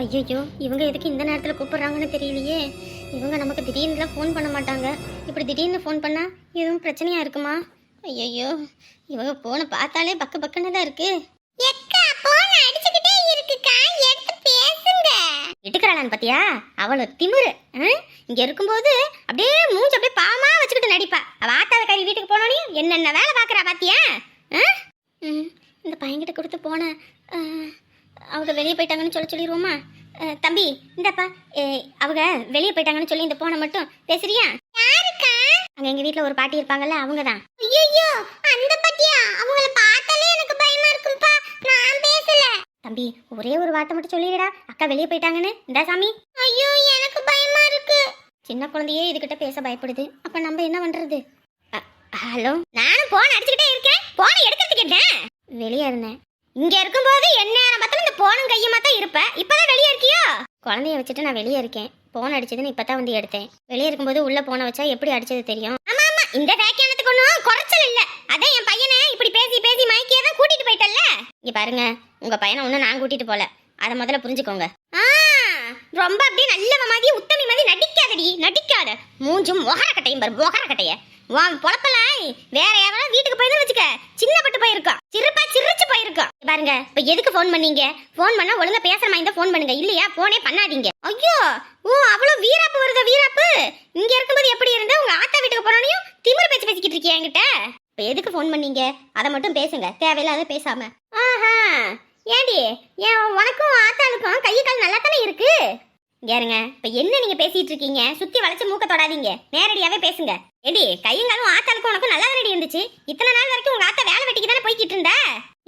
ஐயோ இவங்க எதுக்கு இந்த நேரத்தில் கூப்பிடுறாங்கன்னு தெரியலையே. இவங்க நமக்கு திடீர்னுலாம் ஃபோன் பண்ண மாட்டாங்க. இப்படி திடீர்னு ஃபோன் பண்ணா எதுவும் பிரச்சனையா இருக்குமா? ஐயோ இவங்க போனை பார்த்தாலே பக்கு பக்குன்னு தான் இருக்கு. இட்டுக்கறாளான்னு பாத்தியா? அவள திமிரு? இங்க இருக்கும்போது அப்படியே மூஞ்சி அப்படியே பாமா வச்சுக்கிட்டு நடிப்பா. அவ ஆத்தாத கறி வீட்டுக்கு போனோனே என்னென்ன வேலை ஆ? ம், இந்த பையன்கிட்ட கொடுத்து போன அவங்க வெளியே போயிட்டாங்கன்னு சொல்ல சொல்லிடுவோமா? தம்பி இந்தப்பா. அவங்க வெளியே போயிட்டாங்கன்னு சொல்லி இந்த போனை மட்டும் பேசுறியா? யாருக்கா? அங்க எங்க வீட்ல ஒரு பாட்டி இருப்பாங்கல்ல அவங்க தான் ஐயோ அந்த பாட்டியா? அவங்கள பார்த்தாலே எனக்கு பயமா இருக்கும்பா. நான் பேசல. தம்பி ஒரே ஒரு வார்த்தை மட்டும் சொல்லிடுடா. அக்கா வெளியே போயிட்டாங்கன்னு. இந்த சாமி. ஐயோ எனக்கு பயமா இருக்கு. சின்ன குழந்தையே இதுகிட்ட பேச பயப்படுது. அப்ப நம்ம என்ன பண்றது? ஹலோ? நானும் போன் அடிச்சுக்கிட்டே இருக்கேன். போனை எடுக்கிறதுக்கு என்ன? வெளியே இருந்தேன். இங்க இருக்கும்போது என்ன? பார்த்தாலும் இந்த போனும் கையுமா தான் இருப்ப இப்பதான் வெளியே இருக்கியோ? குழந்தைய வச்சுட்டு நான் வெளியே இருக்கேன். போன் அடிச்சதுன்னு இப்பதான் வந்து எடுத்தேன். வெளியே இருக்கும்போது உள்ள போன வச்சா எப்படி அடிச்சது தெரியும்? ஆமா ஆமா. இந்த வேக்கியானத்துக்கு ஒன்றும் குறைச்சல் இல்ல. அதான் என் பையனை இப்படி பேசி பேசி மயக்கியே தான் கூட்டிட்டு போயிட்டல்ல? இங்க பாருங்க. உங்க பையனை ஒன்றும் நான் கூட்டிட்டு போல. அதை முதல்ல புரிஞ்சுக்கோங்க. ஆ ரொம்ப அப்படியே நல்லவ மாதிரி உத்தமி மாதிரி நடிக்காதடி. நடிக்காத. மூஞ்சும் ஒகரக்கட்டையும் பாரு மொகர உன் பொழப்பெல்லாம் வேற யாராவது வீட்டுக்கு போயிருந்து வச்சுக்க. சின்ன பட்டு போயிருக்கோம் சிறுப்பா சிரிச்சு போயிருக்கோம் பாருங்க இப்ப எதுக்கு ஃபோன் பண்ணீங்க? ஃபோன் பண்ணா ஒழுங்கா பேசுற மாதிரி தான் ஃபோன் பண்ணுங்க. இல்லையா ஃபோனே பண்ணாதீங்க. ஐயோ ஓ அவ்வளவு வீராப்பு வருதா வீராப்பு. இங்க இருக்கும்போது எப்படி இருந்த உங்க ஆத்தா வீட்டுக்கு போனோனையும் திமிர் பேச்சு பேசிக்கிட்டு இருக்கியா என்கிட்ட? இப்ப எதுக்கு ஃபோன் பண்ணீங்க? அதை மட்டும் பேசுங்க. தேவையில்லாத பேசாம. ஆஹா. ஏண்டி ஏன் உனக்கும் ஆத்தாளுக்கும் கை கால் நல்லா தானே இருக்கு? கேருங்க இப்ப என்ன நீங்க பேசிட்டு இருக்கீங்க? சுத்தி வளைச்சு மூக்க தொடாதீங்க. நேரடியாவே பேசுங்க. எடி கையங்காலும் ஆத்தாளுக்கும் உனக்கும் நல்லா ரெடி இருந்துச்சு? இத்தனை நாள் வரைக்கும் உங்க ஆத்தா வேலை வெட்டிக்கு தானே போய்கிட்டு இருந்தா?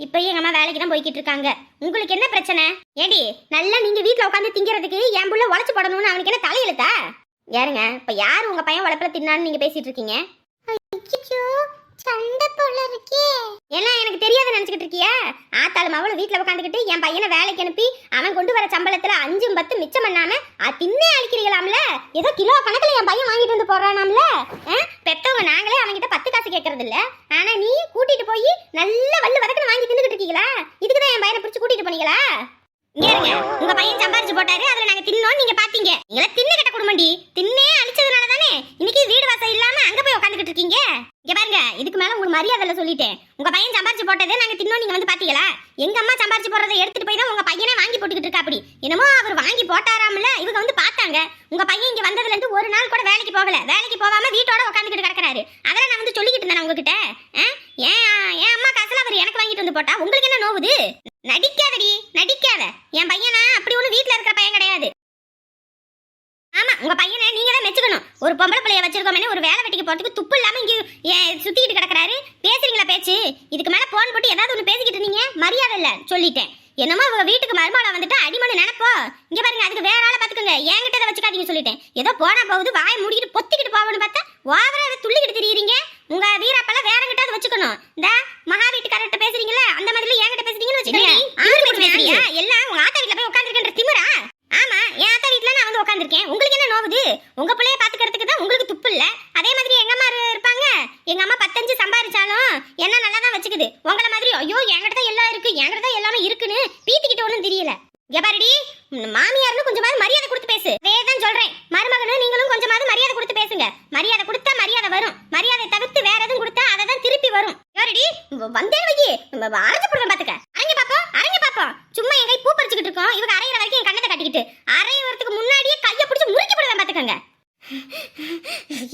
இப்ப எங்க அம்மா வேலைக்கு தான் போய்கிட்டு இருக்காங்க. உங்களுக்கு என்ன பிரச்சனை? ஏடி நல்லா நீங்க வீட்டில் உட்காந்து திங்கிறதுக்கு என் புள்ள உழைச்சு போடணும்னு அவனுக்கு என்ன தலையெழுத்தா? யாருங்க இப்ப யார் உங்க பையன் உழைப்புல தின்னான்னு நீங்க பேசிட்டு இருக்கீங்க? சண்டை போல இருக்கே. என்ன எனக்கு தெரியாத நினைச்சுக்கிட்டு இருக்கியா? ஆத்தாலும் அவளும் வீட்டுல உட்காந்துக்கிட்டு என் பையனை வேலைக்கு அனுப்பி அவன் கொண்டு வர சம்பளத்துல அஞ்சும் பத்து மிச்சம் பண்ணாம அது தின்னே அழிக்கிறீங்களாம்ல? ஏதோ கிலோ கணக்குல என் பையன் வாங்கிட்டு வந்து போறானாம்ல பெத்தவங்க நாங்களே அவன்கிட்ட பத்து காசு கேட்கறது இல்ல ஆனா நீ கூட்டிட்டு போய் நல்ல வல்லு வதக்கணும் வாங்கி தின்னுக்கிட்டு இருக்கீங்களா? இதுக்குதான் என் பையனை பிடிச்சி கூட்டிட்டு போனீங்களா? இங்க இருங்க. உங்க பையன் சம்பாரிச்சு போட்டாரு அதுல நாங்க தின்னோம் நீங்க பாத்தீங்க. நீங்கள தின்னு கட்ட குடும்பண்டி தின்னே அழிச்சதுனால தானே இன்னைக்கு வீடு வாசல் இல்லாம அங்க போய் உட்காந்துக்கிட்டு இருக்கீங்க இங்க பாருங்க இதுக்கு மேல உங்களுக்கு மரியாதை சொல்லிட்டேன். உங்க பையன் சம்பாரிச்சு போட்டதே நாங்க தின்னோம் நீங்க வந்து பாத்தீங்களா? எங்க அம்மா சம்பாரிச்சு போறதை எடுத்துட்டு போய் தான் உங்க பையனே வாங்கி போட்டுக்கிட்டு இருக்கா அப்படி என்னமோ அவர் வாங்கி போட்டாராமல இவங்க வந்து பார்த்தாங்க. உங்க பையன் இங்க வந்ததுல இருந்து ஒரு நாள் கூட வேலைக்கு போகல. வேலைக்கு போகாம வீட்டோட உட்காந்துக்கிட்டு கிடக்குறாரு. அதெல்லாம் நான் வந்து சொல்லிக்கிட்டு இருந்தேன் உங்ககிட்ட. ஏன் என் அம்மா காசுல அவர் எனக்கு வாங்கிட்டு வந்து போட்டா? உங்களுக்கு என்ன நோவுது? நடிக்காதடி நடிக்காத. என் பையனா அப்படி ஒண்ணு வீட்டில் இருக்கிற பையன் கிடையாது. ஆமா உங்க பையனை நீங்க தான் மெச்சுக்கணும். ஒரு பொம்பளை பிள்ளைய வச்சிருக்கோமே ஒரு வேலை வெட்டிக்கு போறதுக்கு துப்பு இல்லாம இங்க ஏன் சுத்திக்கிட்டு கிடக்குறாரு. பேசுறீங்களா பேச்சு? இதுக்கு மேல போன் போட்டு ஏதாவது ஒண்ணு பேசிக்கிட்டு இருந்தீங்க? மரியாதை இல்ல சொல்லிட்டேன். என்னமோ அவங்க வீட்டுக்கு மருமகள வந்துட்டு அடிமனு நினைப்போ? இங்க பாருங்க அதுக்கு வேற ஆளை பாத்துக்கோங்க என்கிட்ட இதை வச்சுக்காதீங்க சொல்லிட்டேன். ஏதோ போனா போகுது வாய் மூடிக்கிட்டு பொத்திக்கிட்டு போகணும்னு பார்த்தா ஓவரா அதை துள்ளிக்கிட்டு திரியுறீங்க. உங்க வீராப்பெல்லாம் வேற கிட்ட வச்சுக்கணும். இந்த மகா வீட்டுக்காரர்கிட்ட பேசுறீங்களா அந்த மாதிரி என்கிட்ட பேசுறீங்கன்னு வச்சுக்கோங்க. எல்லாம் உங்க ஆத்தா வீட்ல போய் உட்காந்துருக்கன்ற திமிரா? ஆமா என் ஆத்தா வீட்ல நான் வந்து உட்காந்துருக்கேன் உங்களுக்கு என்ன நோவுது? உங்க பிள்ளைய பாத்துக்கிறதுக்கு தான் உங்களுக்கு துப்பு இல்ல. அதே மாதிரி எங்க அம்மா இருப்பாங்க. எங்க அம்மா பத்தஞ்சு சம்பாரிச்சாலும் என்ன நல்லா தான் வச்சுக்குது. உங்கள மாதிரி ஐயோ என்கிட்ட தான் எல்லாம் இருக்கு. என்கிட்ட தான் எல்லாமே இருக்குன்னு பீத்திக்கிட்ட ஒன்றும் தெரியல. இங்க மாமியார்னு கொஞ்சமாவது மரியாதை கொடுத்து பேசு வேதான் சொல்றேன் மருமகனு நீங்களும் கொஞ்சமாவது மரியாதை கொடுத்து பேசுங்க மரியாதை கொடுத்தா மரியாதை வரும் மரியாதை தவிர்த்து வேற எதுவும் கொடுத்தா அதை தான் திருப்பி வரும் யாரடி வந்தே வையி அரைஞ்சு போடுவேன் பாத்துக்க அரங்க பாப்போம் அரங்க பாப்போம் சும்மா என் கை பூ பறிச்சுக்கிட்டு இருக்கோம் இவங்க அரைகிற வரைக்கும் என் கண்ணத்தை கட்டிக்கிட்டு அரையறதுக்கு முன்னாடியே கையை பிடிச்சு முறுக்கி போடுவேன் பாத்துக்கங்க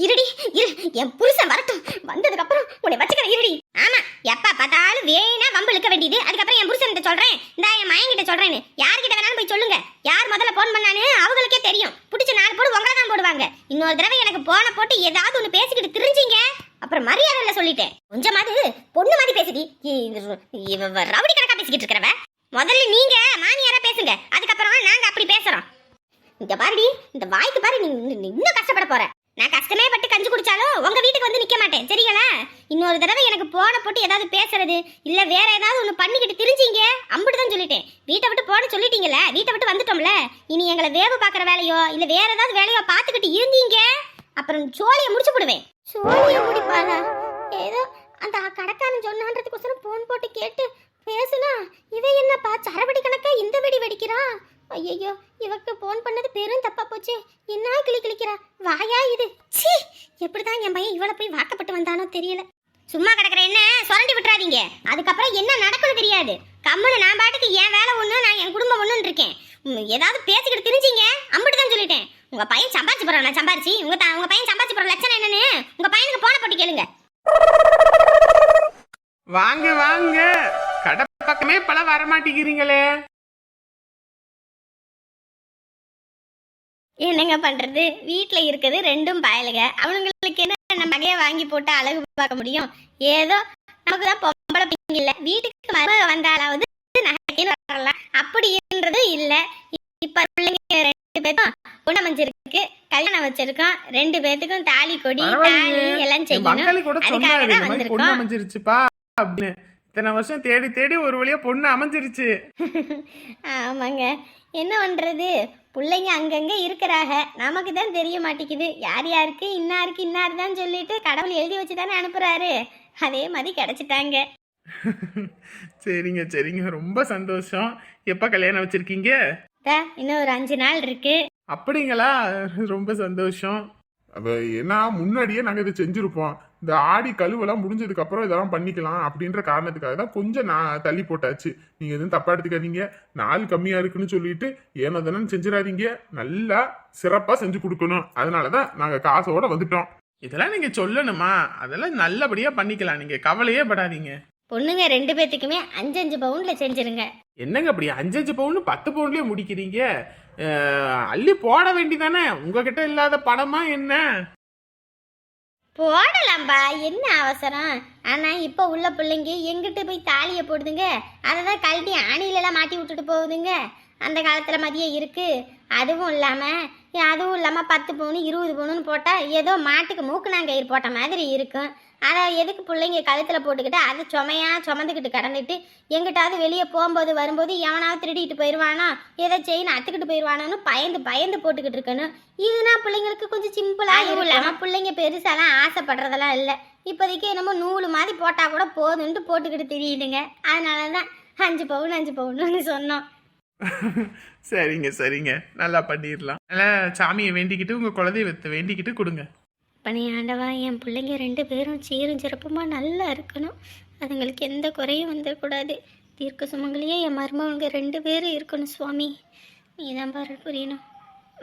இருடி இரு என் புருஷன் வரட்டும் வந்ததுக்கு அப்புறம் உன்னை வச்சுக்கிறேன் இருடி ஆமா எப்ப பார்த்தாலும் வேணா வம்பு இழுக்க வேண்டியது அதுக்கப்புறம் என் புருஷன் சொல்றேன் இந்த என் மயன் கிட்ட சொல்றேன்னு யார்கிட்ட வேணாலும் போய் சொல்லுங்க யார் முதல்ல போன் பண்ணானு அவங்களுக்கே தெரியும் பிடிச்ச நாலு போடு உங்களை தான் போடுவாங்க இன்னொரு தடவை எனக்கு போன போட்டு ஏதாவது ஒண்ணு பேசிக்கிட்டு தெரிஞ்சீங்க அப்புறம் மரியாதை இல்ல சொல்லிட்டேன் கொஞ்சமாவது பொண்ணு மாதிரி பேசுடி ரவுடி கணக்கா பேசிக்கிட்டு இருக்கிறவ? முதல்ல நீங்க மாமியாரா பேசுங்க. அதுக்கப்புறம் நாங்க அப்படி பேசுறோம். இந்த பாருடி இந்த வாய்க்கு பாரு நீ இன்னும் கஷ்டப்பட போற. நான் கஷ்டமே பட்டு கஞ்சி குடிச்சாலும் உங்க வீட்டுக்கு வந்து நிக்க மாட்டேன். சரிங்களா? இன்னொரு தடவை எனக்கு போன போட்டு ஏதாவது பேசுறது இல்ல வேற ஏதாவது ஒண்ணு பண்ணிக்கிட்டு திரிஞ்சீங்க. அம்புட்டுதான் சொல்லிட்டேன். வீட்டை விட்டு போன சொல்லிட்டீங்கல்ல வீட்டை விட்டு வந்துட்டோம்ல. இனி எங்களை வேவு பாக்குற வேலையோ இல்ல வேற ஏதாவது வேலையோ பாத்துக்கிட்டு இருந்தீங்க. அப்புறம் சோழியை முடிச்சு போடுவேன். சோழியை முடிப்பாளா? ஏதோ அந்த கடைக்காரன் சொன்னான்றதுக்கோசரம் போன் போட்டு கேட்டு பேசுனா இவன் என்னப்பா சரவடி கணக்கா இந்த வெடி வெடிக்கிறா? ஐயோ இவக்கு ஃபோன் பண்ணது பெரும் தப்பா போச்சு. என்ன கிளி கிளிக்கிறா? வாயா இது. ச்சீ எப்படிதான் என் பையன் இவளை போய் வாக்கப்பட்டு வந்தானோ தெரியல. சும்மா கிடக்குற என்ன? சுரண்டி விட்டுறாதீங்க. அதுக்கப்புறம் என்ன நடக்கும்னு தெரியாது. கம்முன்னு நான் பாட்டுக்கு என் வேலை ஒன்று நான் என் குடும்பம் ஒண்ணுன்னு இருக்கேன். ஏதாவது பேசிக்கிட்டு தெரிஞ்சீங்க? அம்பிட்டு தான் சொல்லிட்டேன். உங்க பையன் சம்பாரிச்சு போறான் நான் சம்பாரிச்சு. உங்க உங்கள் உங்க பையன் சம்பாரிச்சு போற லட்சணம் என்னன்னு உங்க பையனுக்கு போன போட்டு கேளுங்க. வாங்க வாங்க. கடை பக்கமே பல வரமாட்டேங்கிறீங்களே. என்னங்க பண்றது? வீட்ல இருக்குது ரெண்டும் பயலுக அவனுங்களுக்கு என்ன நம்ம நகைய வாங்கி போட்டு அழகு பார்க்க முடியும்? ஏதோ நமக்கு தான் பொம்பளை பிள்ளைங்க இல்ல. வீட்டுக்கு மருமக வந்தாலாவது நகைன்னு வரலாம். அப்படின்றது இல்ல. இப்ப பிள்ளைங்க ரெண்டு பேரும் பொண்ணு அமைஞ்சிருக்கு கல்யாணம் வச்சிருக்கோம். ரெண்டு பேத்துக்கும் தாலி கொடி தாலி. எல்லாம் செய்யணும். அதுக்காக தான் வந்திருக்கோம். அப்படின்னு. இத்தனை வருஷம் தேடி தேடி ஒரு வழியா பொண்ணு அமைஞ்சிருச்சு. ஆமாங்க. என்ன பண்றது? பிள்ளைங்க அங்கங்க இருக்கிறாங்க. நமக்கு தான் தெரிய மாட்டேங்குது. யார் யாருக்கு இன்னாருக்கு இன்னார் தான் சொல்லிட்டு கடவுள் எழுதி வச்சு தானே அனுப்புறாரு. அதே மாதிரி கிடைச்சிட்டாங்க. சரிங்க சரிங்க. ரொம்ப சந்தோஷம். எப்ப கல்யாணம் வச்சிருக்கீங்க? இன்னும் ஒரு அஞ்சு நாள் இருக்கு. அப்படிங்களா? ரொம்ப சந்தோஷம். அது ஏன்னா முன்னாடியே நாங்க இதை செஞ்சிருப்போம். இந்த ஆடி கழுவெல்லாம் முடிஞ்சதுக்கு அப்புறம் இதெல்லாம் பண்ணிக்கலாம் அப்படின்ற காரணத்துக்காக தான் கொஞ்சம் நான் தள்ளி போட்டாச்சு. நீங்க எதுவும் தப்பா எடுத்துக்காதீங்க. நாள் கம்மியா இருக்குன்னு சொல்லிட்டு ஏனோ தானே செஞ்சிடாதீங்க. நல்லா சிறப்பா செஞ்சு கொடுக்கணும். அதனாலதான் நாங்க காசோட வந்துட்டோம். இதெல்லாம் நீங்க சொல்லணுமா? அதெல்லாம் நல்லபடியா பண்ணிக்கலாம். நீங்க கவலையே படாதீங்க. பொண்ணுங்க ரெண்டு பேத்துக்குமே அஞ்சு அஞ்சு பவுன்ல செஞ்சிருங்க. என்னங்க அப்படி? அஞ்சஞ்சு பவுன் பத்து பவுன்லயே முடிக்கிறீங்க? அள்ளி போட வேண்டிதானே? உங்ககிட்ட இல்லாத பணமா என்ன? போடலாம்பா. என்ன அவசரம்? ஆனால் இப்போ உள்ள பிள்ளைங்க எங்கிட்ட போய் தாலியை போடுதுங்க? அதை தான் கழட்டி அணிலெல்லாம் மாட்டி விட்டுட்டு போகுதுங்க. அந்த காலத்தில் மதியம் இருக்குது அதுவும் இல்லாமல் அதுவும் இல்லாமல் பத்து பவுனு இருபது பவுனுன்னு போட்டால் ஏதோ மாட்டுக்கு மூக்குனாங்கயிறு போட்ட மாதிரி இருக்கும். அதை எதுக்கு பிள்ளைங்க கழுத்துல போட்டுக்கிட்டு அதை சுமையா சுமந்துக்கிட்டு கடந்துட்டு எங்கிட்டாவது வெளியே போகும்போது வரும்போது எவனாவது திருடிட்டு போயிடுவானோ ஏதோ செயின் அத்துக்கிட்டு போயிடுவானோன்னு பயந்து பயந்து போட்டுக்கிட்டு இருக்கணும். இதுனா பிள்ளைங்களுக்கு கொஞ்சம் சிம்பிளா அதுவும் இல்லாம பிள்ளைங்க பெருசாலாம் ஆசைப்படுறதெல்லாம் இல்லை. இப்போதைக்கு என்னமோ நூலு மாதிரி போட்டா கூட போதுன்ட்டு போட்டுக்கிட்டு தெரியுதுங்க. அதனால தான் அஞ்சு பவுன் அஞ்சு பவுன்னு சொன்னோம். சரிங்க சரிங்க. நல்லா பண்ணிடலாம். நல்லா சாமியை வேண்டிக்கிட்டு உங்க குலதெய்வத்தை வேண்டிக்கிட்டு கொடுங்க. பணியாண்டவா என் பிள்ளைங்க ரெண்டு பேரும் சீரும் சிறப்புமா நல்லா இருக்கணும். அதுங்களுக்கு எந்த குறையும் வந்துடக்கூடாது தீர்க்க சுமங்கலியே என் மருமவங்க ரெண்டு பேரும் இருக்கணும் சுவாமி. நீ தான் பாரு புரியணும்.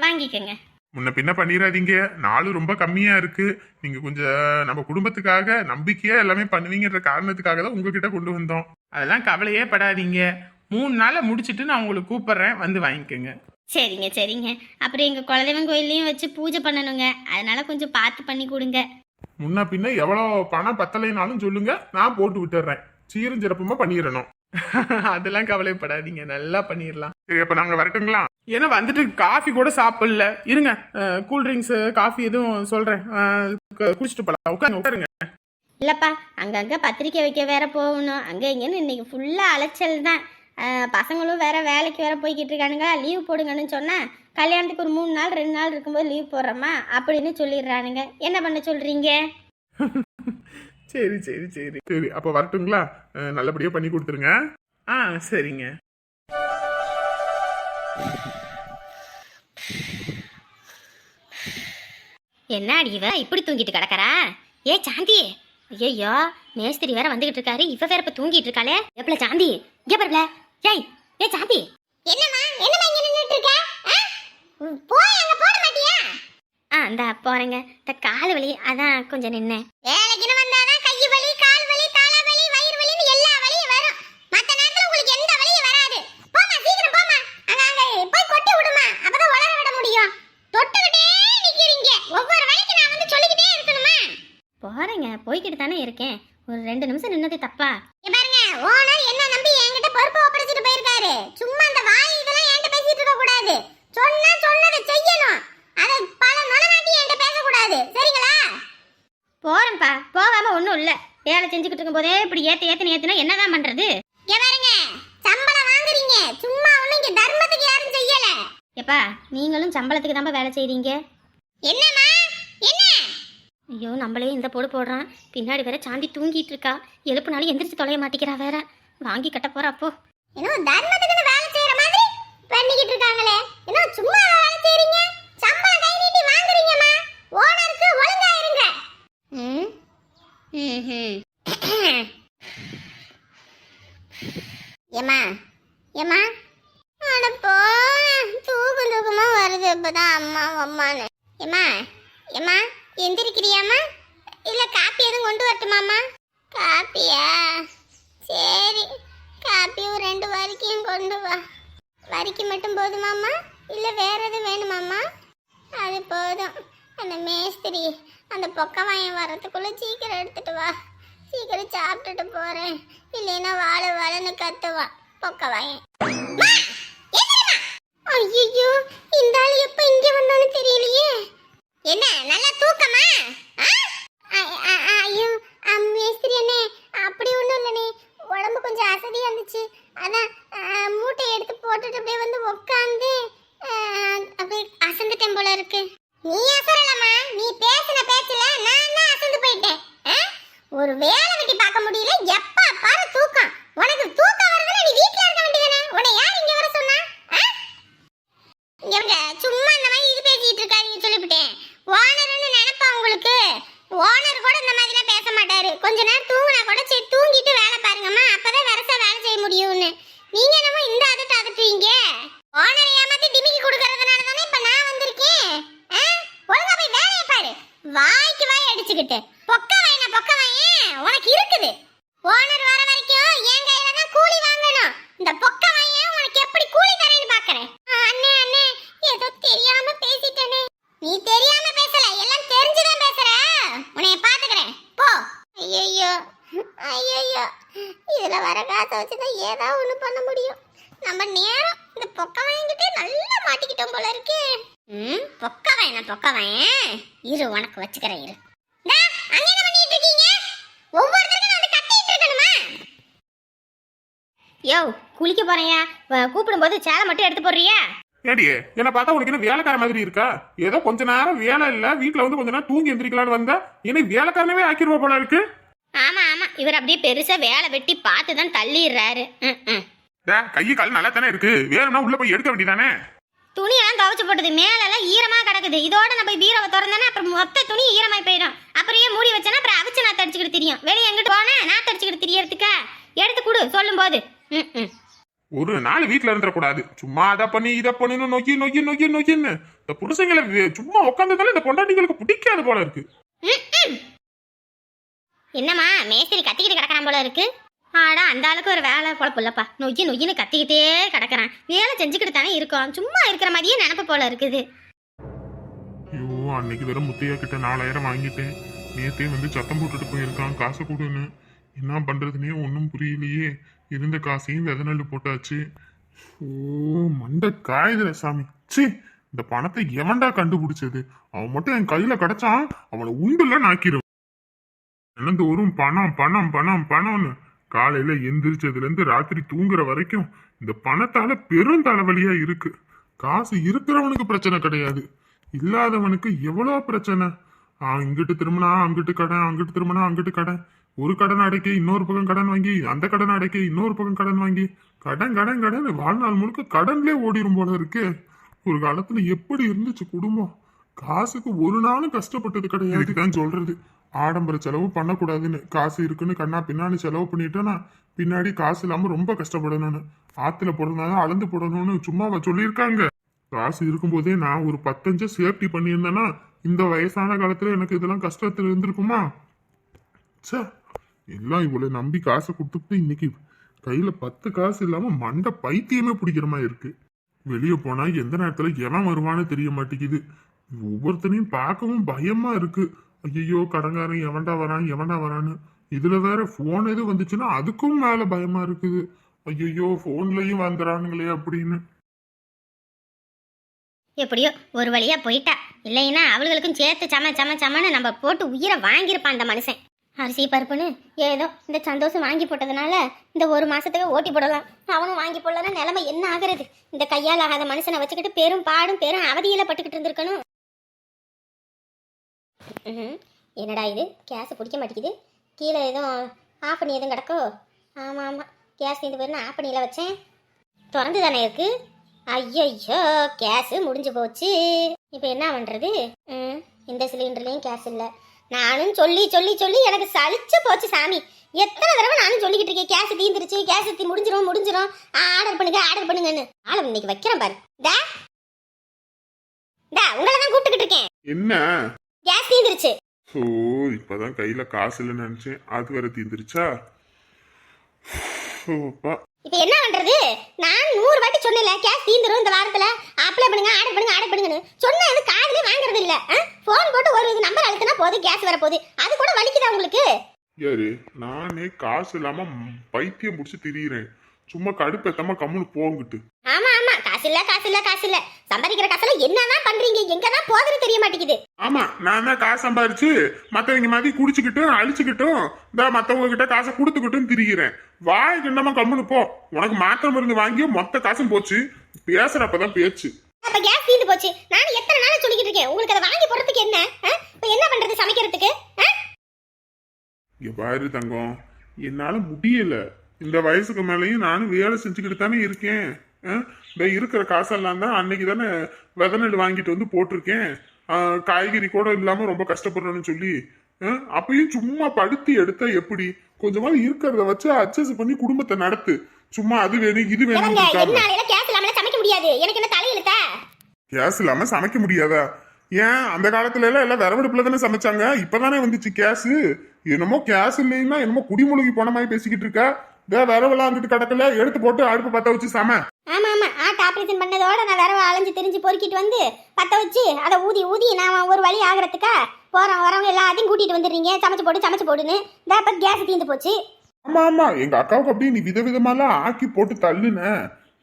வாங்கிக்கோங்க. முன்ன பின்ன பண்ணிடாதீங்க நாளும் ரொம்ப கம்மியா இருக்கு. நீங்க கொஞ்சம் நம்ம குடும்பத்துக்காக நம்பிக்கையா எல்லாமே பண்ணுவீங்கன்ற காரணத்துக்காக தான் உங்ககிட்ட கொண்டு வந்தோம். அதெல்லாம் கவலையே படாதீங்க. மூணு நாளை முடிச்சுட்டு நான் உங்களுக்கு கூப்பிடுறேன். வந்து வாங்கிக்கோங்க. சரிங்க சரிங்க. அப்புறம் எங்கள் குலதெய்வம் கோயில்லையும் வச்சு பூஜை பண்ணணுங்க. அதனால கொஞ்சம் பார்த்து பண்ணி கொடுங்க. முன்ன பின்ன எவ்வளவு பணம் பத்தலைனாலும் சொல்லுங்க. நான் போட்டு விட்டுறேன். சீரும் சிறப்புமா பண்ணிடணும். அதெல்லாம் கவலைப்படாதீங்க. நல்லா பண்ணிடலாம். சரி அப்ப நாங்க வரட்டுங்களா? ஏன்னா வந்துட்டு காஃபி கூட சாப்பிடல. இருங்க. கூல் ட்ரிங்க்ஸ் காஃபி எதுவும் சொல்றேன். குடிச்சிட்டு போலாம். உட்காருங்க உட்காருங்க. இல்லைப்பா அங்கங்கே பத்திரிக்கை வைக்க வேற போகணும். அங்கே இங்கேன்னு இன்னைக்கு ஃபுல்லாக அலைச்சல் தான். பசங்களும் வேற வேலைக்கு வேற போய்கிட்டு இருக்கானுங்க லீவ் போடுங்கன்னு சொன்னா கல்யாணத்துக்கு ஒரு மூணு நாள் ரெண்டு நாள் இருக்கும்போது லீவ் போடுறோமா? அப்படின்னு சொல்லிடுறானுங்க. என்ன பண்ண சொல்றீங்க? சரி சரி சரி. சரி அப்ப வரட்டுங்களா? அஹ், நல்லபடியா பண்ணி கொடுத்துருங்க. ஆ சரிங்க. என்ன இவ? இப்படி தூங்கிட்டு கிடக்கறா? ஏ சாந்தி! ஐயோ மேஸ்திரி வேற வந்துகிட்டு இருக்காரு. இவ வேற இப்ப தூங்கிட்டு இருக்காளே. எப்பல சாந்தி இங்க பாருல ஏய் ஏ சாந்தி. என்னம்மா என்னம்மா இங்க நின்னுட்டு இருக்க போய் அங்க போட மாட்டியா? ஆ இந்த போறேங்க. இந்த கால் வலி அதான் கொஞ்சம் நின்னேன். வேலைக்குன்னு வந்தாதான் கை வலி கால் வலி தலை வலி வயிறு வலின்னு எல்லா வலியும் வரும். மத்த நேரத்துல உங்களுக்கு எந்த வலியும் வராது. போமா சீக்கிரம் போமா அங்க அங்க போய் கொட்டி விடுமா. அப்பதான் வளர விட முடியும். தொட்டுக்கிட்டே நிக்கிறீங்க. ஒவ்வொரு வேலைக்கு நான் வந்து சொல்லிக்கிட்டே இருக்கணுமா? போறேங்க போய்கிட்டு தானே இருக்கேன். ஒரு ரெண்டு நிமிஷம் நின்னது தப்பா? பாருங்க ஓனர் என்ன நம்பி என்கிட்ட பொறுப்பு ஒப்படைச்சிட்டு போயிருக்காரு சும்மா அந்த வாய் இதெல்லாம் என்கிட்ட பேசிட்டு இருக்க கூடாது சொன்னா சொன்னதை செய்யணும் அதை பல நொலநாட்டி என்கிட்ட பேசக்கூடாது சரிங்களா போறேன்ப்பா ஒண்ணும் இல்ல வேலை செஞ்சுக்கிட்டு இருக்கும் போதே இப்படி ஏத்து ஏத்து ஏத்துனா என்னதான் பண்றது? பாருங்க. சம்பளம் வாங்குறீங்க. சும்மா ஒண்ணும் இங்க தர்மத்துக்கு யாரும் செய்யல. எப்பா நீங்களும் சம்பளத்துக்கு தான் வேலை செய்றீங்க. என்னம்மா? என்ன? ஐயோ நம்மளே இந்த போடு போடுறான். பின்னாடி வேற சாந்தி தூங்கிட்டு இருக்கா. எழுப்புனாலும் எந்திரிச்சு தொலைய மாட்டேங்கிறா வேற. வாங்கி கட்ட போறா அப்போ என்ன தர்மத்துக்கு வேலை செய்யற மாதிரி பண்ணிக்கிட்டு இருக்காங்களே. என்ன சும்மா வேலை செய்றீங்க சம்பளம் கை நீட்டி வாங்குறீங்கம்மா ஓனருக்கு ஒழுங்கா இருங்க ம் ம்ஹும். ஏம்மா ஏம்மா அட போ தூக்கம் தூக்கமா வருது இப்பதான் அம்மா அம்மான்னு ஏம்மா ஏம்மா எந்திரிக்கிறியாம்மா இல்ல காப்பி எதுவும் கொண்டு வரட்டுமாம்மா காப்பியா சரி காப்பி ஒரு ரெண்டு வரிக்கையும் கொண்டு வா வரிக்கு மட்டும் போதுமாம்மா இல்ல வேற எதுவும் வேணுமாம்மா அது போதும் அந்த மேஸ்திரி அந்த பொக்கவாயம் வரத்துக்குள்ள சீக்கிரம் எடுத்துட்டு வா சீக்கிரம் சாப்பிட்டுட்டு போறேன் இல்லைன்னா வாழ வாழன்னு பொக்க பொக்கவாயன் ஐயோ இந்த ஆள் எப்ப இங்க வந்தான்னு தெரியலையே. என்ன நல்லா தூக்கமா? ஆ? ஐயோ மேஸ்திரி அண்ணே அப்படி ஒன்றும் இல்லனே உடம்பு கொஞ்சம் அசதியா இருந்துச்சு. அதான் மூட்டை மூட்டையை எடுத்து போட்டுட்டு அப்படியே வந்து உட்காந்து அப்படியே அசந்துட்டேன் போல இருக்கு. நீ அசரலமா நீ பேசின பேசல நான் தான் அசந்து போயிட்டேன். ஒரு வேலை வெட்டி பார்க்க முடியல எப்ப பாரு தூக்கம். உனக்கு தூக்கம் வருதுன்னா நீ வீட்ல இருக்க வேண்டியதானே உன்னை யார் இங்க வர சொன்னா? ஆ? சும்மா இந்த மாதிரி இது பேசிட்டு இருக்காதீங்க சொல்லிவிட்டேன் ஓனர்னு நினைப்பா உங்களுக்கு ஓனர் கூட இந்த மாதிரிலாம் பேச மாட்டாரு கொஞ்ச நேரம் தூங்கினா கூட சரி தூங்கிட்டு வேலை பாருங்கம்மா அப்பதான் வரசா வேலை செய்ய முடியும்னு நீங்க என்னமோ இந்த அதட்ட அதட்டுவீங்க ஓனர் ஏமாத்தி டிமிக்கி கொடுக்கறதுனால தானே இப்ப நான் வந்திருக்கேன் ஆ? ஒழுங்கா போய் வேலையை பாரு வாய்க்கு வாய் அடிச்சுக்கிட்டு பொக்க வாயினா பொக்க வாயேன் உனக்கு இருக்குது ஓனர் வர வரைக்கும் என் கையில தான் கூலி வாங்கணும் இந்த பொக்க வாயேன் உனக்கு எப்படி கூலி தரேன்னு பாக்குறேன் அண்ணே அண்ணே ஏதோ தெரியாம பேசிட்டேனே நீ தெரியாம பேசல எல்லாம் தெரிஞ்சுதான் பேசுற உன்னைய பாத்துக்கிறேன் போ ஐயோ ஐயோ இதுல வர காசை ஒன்று ஏதா பண்ண முடியும். நம்ம நேரம் இந்த பொக்க வாங்கிட்டே நல்லா மாட்டிக்கிட்டோம் போல இருக்கே. ம் பொக்க வேணாம் பொக்க வேன் இரு உனக்கு வச்சுக்கிறேன் இரு. அங்கே பண்ணிட்டு இருக்கீங்க? ஒவ்வொருத்தருக்கும் வந்து கட்டிட்டு இருக்கணுமா? யோ குளிக்க போறியா? கூப்பிடும் போது சேலை மட்டும் எடுத்து போடுறியா? ஏடியே என்ன பார்த்தா உனக்கு என்ன வேலைக்கார மாதிரி இருக்கா? ஏதோ கொஞ்ச நேரம் வேலை இல்ல வீட்டில் வந்து கொஞ்ச நேரம் தூங்கி எந்திரிக்கலாம்னு வந்தா என்னை வேலைக்காரனவே ஆக்கிடுவா போல இருக்கு. ஆமா ஆமா. இவர் அப்படியே பெருசா வேலை வெட்டி பார்த்து தான் தள்ளிடுறாரு. ம், ம். டே, கை கால் நல்லா தானே இருக்கு? வேணும்னா உள்ள போய் எடுக்க வேண்டியதானே? துணியெல்லாம் துவைச்சு போட்டது. மேலெல்லாம் ஈரமா கிடக்குது. இதோட நம்ம பீரோவை திறந்தேன்னா அப்புறம் மொத்த துணி ஈரமாய் போயிடும். அப்புறம் மூடி வச்சேன்னா அப்புறம் அவிச்சு நாத்து அடிச்சுக்கிட்டு தெரியும். வெளியே எங்கிட்டு போனேன் நாத்து அடிச்சுக்கிட்டு தெரியறதுக்கா? எடுத்து கொடு சொல்லும் போது ம் ம். ஒரு நாள் வீட்ல இருந்துடக்கூடாது சும்மா அதை பண்ணி இதை பண்ணணும் நொக்கி நொக்கி நொக்கி நொக்கின்னு இந்த புருஷங்களை சும்மா உட்காந்ததால இந்த பொண்டாட்டிங்களுக்கு பிடிக்காது போல இருக்கு. என்னம்மா மேஸ்திரி கத்திக்கிட்டு கிடக்கிறான் போல இருக்கு. ஆடா அந்த ஆளுக்கு ஒரு வேலை பொழப்பு இல்லப்பா நொய்யி நொய்யின்னு கத்திக்கிட்டே கிடக்கிறான். வேலை செஞ்சுக்கிட்டு தானே இருக்கோம். சும்மா இருக்கிற மாதிரியே நினப்பு போல இருக்குது. ஐயோ அன்னைக்கு வேற முத்தையா கிட்ட நாலாயிரம் வாங்கிட்டேன். நேத்தே வந்து சத்தம் போட்டுட்டு போயிருக்கான் காசு கொடுன்னு. என்ன பண்றதுனே ஒன்றும் புரியலையே. இருந்த காசையும் வித நெல் போட்டாச்சு. ஓ மண்டை காயுதுல சாமி. சி இந்த பணத்தை எவன்டா கண்டுபிடிச்சது? அவன் மட்டும் என் கையில கிடைச்சான். அவனை உண்டுல நாக்கிரும் தினந்தோறும் பணம் பணம் பணம் பணம்னு காலையில எந்திரிச்சதுல இருந்து ராத்திரி தூங்குற வரைக்கும் இந்த பணத்தால பெரும் தலைவலியா இருக்கு. காசு இருக்கிறவனுக்கு பிரச்சனை கிடையாது. இல்லாதவனுக்கு எவ்வளோ பிரச்சனை? ஆ, இங்கிட்டு திரும்பினா அங்கிட்டு கடன் அங்கிட்டு திரும்பினா அங்கிட்டு கடன். ஒரு கடன் அடைக்க இன்னொரு பக்கம் கடன் வாங்கி அந்த கடன் அடைக்க இன்னொரு பக்கம் கடன் வாங்கி. கடன் கடன் கடன் வாழ்நாள் முழுக்க கடன்லே ஓடிரும் போல இருக்கு. ஒரு காலத்துல எப்படி இருந்துச்சு குடும்பம்? காசுக்கு ஒரு நாளும் கஷ்டப்பட்டது கிடையாது. தான் சொல்றது. ஆடம்பர செலவு பண்ணக்கூடாதுன்னு. காசு இருக்குன்னு கண்ணா பின்னாடி செலவு பண்ணிட்டேன்னா பின்னாடி காசு இல்லாம ரொம்ப கஷ்டப்படணும்னு. ஆத்துல போடணும் அளந்து போடணும்னு சும்மாவா சொல்லியிருக்காங்க. காசு இருக்கும்போதே நான் ஒரு பத்தஞ்சு சேஃப்டி பண்ணியிருந்தேன்னா இந்த வயசான காலத்துல எனக்கு இதெல்லாம் கஷ்டத்துல இருந்திருக்குமா? சே எல்லாம் இவ்வளவு நம்பி காசை கொடுத்துட்டு இன்னைக்கு கையில பத்து காசு இல்லாம மண்டை பைத்தியமே பிடிக்கிற மாதிரி இருக்கு. வெளியே போனா எந்த நேரத்துல எவன் வருவான்னு தெரிய மாட்டேங்குது. ஒவ்வொருத்தனையும் பார்க்கவும் பயமா இருக்கு. ஐயோ கடங்காரன் எவன்டா வரான் எவன்டா வரான்னு. இதுல வேற போன் எது வந்துச்சுன்னா அதுக்கும் மேல பயமா இருக்குது. ஐயோ போன்லயும் வந்துறானுங்களே அப்படின்னு. எப்படியோ ஒரு வழியா போயிட்டா. இல்லைன்னா அவளுகளுக்கும் சேர்த்து சம சம சமன்னு நம்ம போட்டு உயிரை வாங்கியிருப்பான் அந்த மனுஷன். அரிசி பருப்புன்னு ஏதோ இந்த சந்தோஷம் வாங்கி போட்டதுனால இந்த ஒரு மாசத்துக்கு ஓட்டி போடலாம். அவனும் வாங்கி போடலன்னா நிலைமை என்ன ஆகுறது? இந்த கையால் ஆகாத மனுஷனை வச்சுக்கிட்டு பெரும் பாடும் பெரும் அவதியில பட்டுக்கிட்டு இருந்திருக்கணும். என்னடா இது? கேஸ் பிடிக்க மாட்டேங்குது. கீழே எதுவும் ஆஃப் பண்ணி எதுவும் கிடக்கோ? ஆமாம் ஆமாம் கேஸ் இந்த பேர் ஆஃப் பண்ணியில் வச்சேன். திறந்து தானே இருக்கு? ஐயோ கேஸ் முடிஞ்சு போச்சு. இப்போ என்ன பண்றது? ம், இந்த சிலிண்டர்லயும் கேஸ் இல்ல. நானும் சொல்லி சொல்லி சொல்லி எனக்கு சலிச்சு போச்சு சாமி. எத்தனை தடவை நானும் சொல்லிக்கிட்டு இருக்கேன் கேஸ் தீந்துருச்சு கேஸ் தீ முடிஞ்சிரும் முடிஞ்சிரும். ஆர்டர் பண்ணுங்க ஆர்டர் பண்ணுங்கன்னு. ஆளம் இன்னைக்கு வைக்கிறேன் பாரு. டா. டா உங்களை தான் கூப்பிட்டுக்கிட்டு இருக்கேன். என்ன? கேஸ் தீந்துருச்சு. ஓ இப்பதான் கையில காசு இல்லைன்னு நினைச்சேன். அது வேற தீந்துருச்சா? இப்போ என்ன பண்றது? நான் நூறு வாட்டி சொன்னேன்ல கேஸ் தீந்துரும் இந்த வாரத்துல. அப்ளை பண்ணுங்க ஆர்டர் பண்ணுங்க ஆர்டர் பண்ணுங்கன்னு. சொன்ன அது காதுலயே வாங்குறது இல்ல. ஃபோன் போட்டு ஒரு இது நம்பர் அழுத்தினா போதும் கேஸ் வர போகுது அது கூட வலிக்குதா உங்களுக்கு? யாரு? நானே காசு இல்லாம பைத்தியம் முடிச்சு திரியிறேன். சும்மா கடுப்பேத்தாம கம்முன்னு போங்கிட்டு. ஆமா காசு இல்ல காசு இல்ல காசு இல்ல சம்பாதிக்கிற காசுல என்னதான் பண்றீங்க? எங்க தான் போகுதுன்னு தெரிய மாட்டேங்குது. ஆமா நான் தான் காசு சம்பாரிச்சு மத்தவங்க மாதிரி குடிச்சுக்கிட்டும் அழிச்சுக்கிட்டும் இந்த மத்தவங்க கிட்ட காசை கொடுத்துக்கிட்டும் திரிகிறேன். வாய் கிண்டமா கம்முன்னு போ. உனக்கு மாத்திரை மருந்து வாங்கி மொத்த காசும் போச்சு. பேசுறப்பதான் பேச்சு. அப்ப கேஸ் தீந்து போச்சு. நான் எத்தனை நாள் சொல்லிக்கிட்டு இருக்கேன். உங்களுக்கு அதை வாங்கி போடுறதுக்கு என்ன? இப்ப என்ன பண்றது சமைக்கிறதுக்கு? பாரு தங்கம். என்னால முடியல. இந்த வயசுக்கு மேலேயும் நானும் வேலை செஞ்சுக்கிட்டு தானே இருக்கேன்? இந்த இருக்கிற காசெல்லாம் தான் அன்னைக்கு தானே வித நெல் வாங்கிட்டு வந்து போட்டிருக்கேன். காய்கறி கூட இல்லாம ரொம்ப கஷ்டப்படுறேன்னு சொல்லி? அப்பயும் சும்மா படுத்தி எடுத்தா எப்படி? கொஞ்சமாவது இருக்கிறத வச்சு அட்ஜஸ்ட் பண்ணி குடும்பத்தை நடத்து. சும்மா அது வேணும் இது வேணும் சமைக்க முடியாது. எனக்கு என்ன தலையெழுத்தா கேஸ் இல்லாம சமைக்க முடியாதா? ஏன்? அந்த காலத்துல எல்லாம் எல்லாம் விறவடுப்புல தானே சமைச்சாங்க. இப்பதானே வந்துச்சு கேஸ். என்னமோ கேஸ் இல்லைன்னா என்னமோ குடிமுழுகி போன மாதிரி பேசிக்கிட்டு இருக்கா? இதே விரவெல்லாம் அங்கிட்டு கிடக்கல எடுத்து போட்டு அடுப்பு பத்த வச்சு சம. ஆமா ஆமா. ஆட் ஆபரேஷன் பண்ணதோட நான் வேற அலைஞ்சு திரிஞ்சு பொறுக்கிட்டு வந்து பத்த வச்சு அதை ஊதி ஊதி நான் ஒரு வழி ஆகிறதுக்கா போறோம் வரவங்க எல்லாத்தையும் கூட்டிட்டு வந்துடுறீங்க. சமைச்சு போடு சமைச்சு போடுன்னு. இந்த இப்ப கேஸ் தீந்து போச்சு. ஆமா ஆமா. எங்க அக்காவுக்கு அப்படியே நீ விதவிதமாலாம் ஆக்கி போட்டு தள்ளுன.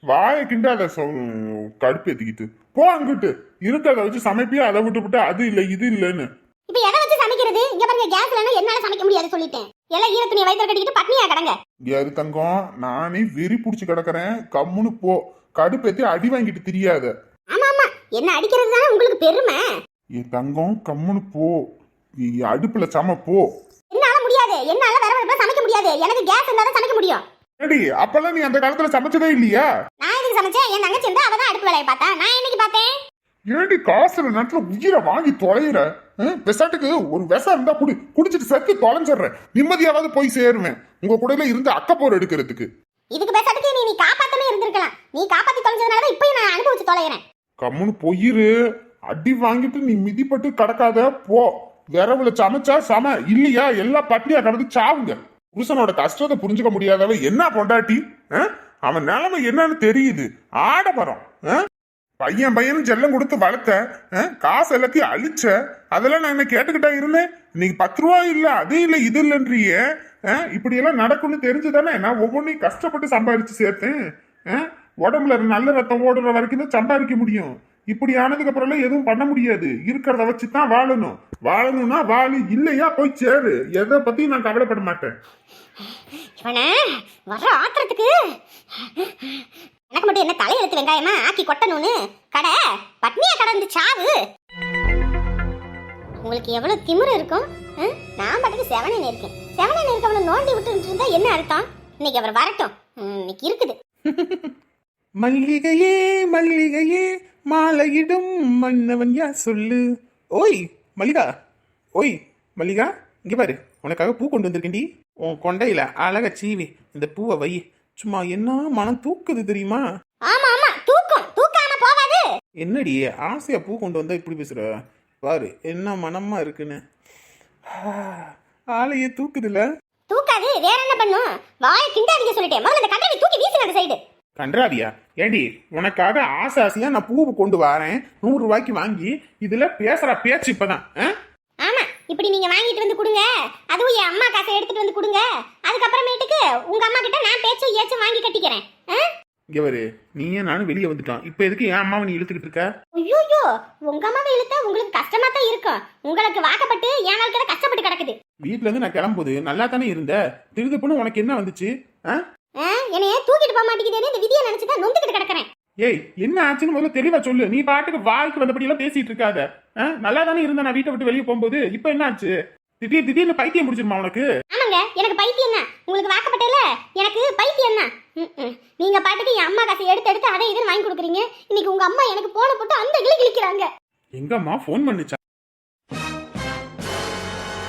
வாயை கிண்டு அதை கடுப்பு ஏத்திக்கிட்டு போ அங்கிட்டு. இருக்கிறத வச்சு சமைப்பியா? அதை விட்டு விட்டு அது இல்லை இது இல்லைன்னு. இப்ப எதை வச்சு சமைக்கிறது? இங்க பாருங்க கேஸ் இல்லைன்னா என்னால சமைக்க முடியாது சொல்லிட்டேன். எல்லாம் ஈரத்துணியை வயிற்று கட்டிக்கிட்டு பட்னியா கடங்க? யாரு தங்கம். நானே வெறி புடிச்சு கிடக்குறேன். கம்முன்னு போ. கடுப்பேத்தி அடி வாங்கிட்டு தெரியாத. ஆமா ஆமா என்ன அடிக்கிறது தானே உங்களுக்கு பெருமை? என் தங்கம் கம்முன்னு போ. நீ அடுப்புல சம போ. என்னால முடியாது. என்னால வேற சமைக்க முடியாது. எனக்கு கேஸ் இருந்தா தான் சமைக்க முடியும். ஏடி அப்பெல்லாம் நீ அந்த காலத்துல சமைச்சதே இல்லையா? நான் எதுக்கு சமைச்சேன்? என் தங்கச்சி இருந்தா அவ தான் அடுப்பு வேலையை பார்த்தா. நான் என்னைக்கு பார்த்தேன்? ஏடி காசுல நேரத்துல உயிரை வாங்கி தொலைகிற விசாட்டுக்கு ஒரு விஷம் இருந்தா குடி குடிச்சிட்டு செத்து தொலைஞ்சிடுறேன் நிம்மதியாவது போய் சேருவேன். உங்க கூடல இருந்து அக்கப்போர் எடுக்கிறதுக்கு. இதுக்கு பேசாட்டுக்கு நீ நீ காப்பாத்தமே இருந்திருக்கலாம். நீ காப்பாத்தி தொலைஞ்சதுனால தான் இப்பயும் நான் அனுபவிச்சு தொலைகிறேன் கம்முன்னு பொயிரு. அடி வாங்கிட்டு நீ மிதிப்பட்டு கிடக்காத போ. விரவுல சமைச்சா சம இல்லையா? எல்லாம் பட்டினியா கடந்து சாவுங்க. புருஷனோட கஷ்டத்தை புரிஞ்சுக்க முடியாதவ என்ன பொண்டாட்டி? அவன் நிலைமை என்னன்னு தெரியுது. ஆடபரம்? பையன் பையனும் செல்லம் கொடுத்து வளர்த்த ஆ? காசு எல்லாத்தையும் அழிச்ச அதெல்லாம் நான் என்ன கேட்டுக்கிட்டா இருந்தேன் இன்னைக்கு பத்து ரூபா இல்லை அது இல்லை இது இல்லைன்றியே ஆ? இப்படி எல்லாம் நடக்கும்னு தெரிஞ்சுதானே நான் ஒவ்வொன்றையும் கஷ்டப்பட்டு சம்பாரிச்சு சேர்த்தேன் ஆ? உடம்புல நல்ல ரத்தம் ஓடுற வரைக்கும் தான் சம்பாதிக்க முடியும் இப்படி ஆனதுக்கு அப்புறம் எதுவும் பண்ண முடியாது இருக்கிறத வச்சு தான் வாழணும் வாழணும்னா வாழு இல்லையா போய் சேரு எதை பத்தி நான் கவலைப்பட மாட்டேன் வர ஆத்திரத்துக்கு எனக்கு மட்டும் என்ன தலையெழுத்து வெங்காயமா? ஆக்கி கொட்டணும்னு? கடை? பட்னியா கடந்து சாவு? உங்களுக்கு எவ்வளவு திமிரு இருக்கும்? நான் பாட்டுக்கு செவனன் இருக்கேன் செவனன் இருக்கவனை நோண்டி விட்டு இருந்தா என்ன அர்த்தம்? இன்னைக்கு அவர் வரட்டும். ம், இன்னைக்கு இருக்குது. மல்லிகையே மல்லிகையே மாலையிடும் மன்னவன் யா சொல்லு? ஓய் மல்லிகா. ஓய் மல்லிகா இங்க பாரு. உனக்காக பூ கொண்டு வந்திருக்கேன்டி. உன் கொண்டையில அழகா சீவி இந்த பூவை வை. சும்மா என்ன மனம் தூக்குது தெரியுமா? ஆமா ஆமா தூக்கம். தூக்காம போவாது என்னடி ஆசையா பூ கொண்டு வந்தா இப்படி பேசுற? பாரு என்ன மனமா இருக்குன்னு. ஆளையே தூக்குதுல. தூக்காது வேற என்ன பண்ணும்? வாய் கிண்டாதீங்க சொல்லிட்டேன். முதல்ல இந்த கட்டளை தூக்கி வீசுங்க அந்த சைடு கன்றாவியா? ஏண்டி உனக்காக ஆசை ஆசையா நான் பூவு கொண்டு வரேன். நூறு ரூபாய்க்கு வாங்கி இதுல பேசுற பேச்சு இப்பதான் இப்படி நீங்க வாங்கிட்டு வந்து கொடுங்க. அதுவும் என் அம்மா காசை எடுத்துட்டு வந்து கொடுங்க. அதுக்கப்புறமேட்டுக்கு உங்க அம்மா கிட்ட நான் பேச்சும் ஏச்சும் வாங்கி கட்டிக்கிறேன். பாரு நீயே நானும் வெளியே வந்துட்டான் இப்ப எதுக்கு என் அம்மாவை நீ இழுத்துக்கிட்டு இருக்க? ஐயோயோ உங்க அம்மாவை இழுத்தா உங்களுக்கு கஷ்டமா தான் இருக்கும். உங்களுக்கு வாக்கப்பட்டு என் வாழ்க்கையில கஷ்டப்பட்டு கிடக்குது. வீட்ல இருந்து நான் கிளம்பும்போது நல்லா தானே இருந்த? திருதுப்புன்னு உனக்கு என்ன வந்துச்சு? என்னைய தூக்கிட்டு போக மாட்டேங்குதுன்னு இந்த விதியை நினைச்சுதான் நொந்துக்கிட்டு கிடக்குறேன். ஏய் என்ன ஆச்சுன்னு முதல்ல தெளிவா சொல்லு. நீ பாட்டுக்கு வாய்க்கு வந்தபடி எல்லாம் பேசிட்டு இருக்காத? நல்லா தானே இருந்த நான் வீட்டை விட்டு வெளியே போகும்போது? இப்ப என்ன ஆச்சு திடீர் திடீர்னு பைத்தியம் முடிச்சிருமா உனக்கு? ஆமாங்க. எனக்கு பைத்தியம் தான். உங்களுக்கு வாக்கப்பட்டல எனக்கு பைத்தியம் தான். நீங்க பாட்டுக்கு என் அம்மா காசை எடுத்து எடுத்து அதை இதுன்னு வாங்கி கொடுக்குறீங்க. இன்னைக்கு உங்க அம்மா எனக்கு போன போட்டு அந்த கிளி கிழிக்கிறாங்க எங்கம்மா ஃபோன் பண்ணுச்சா?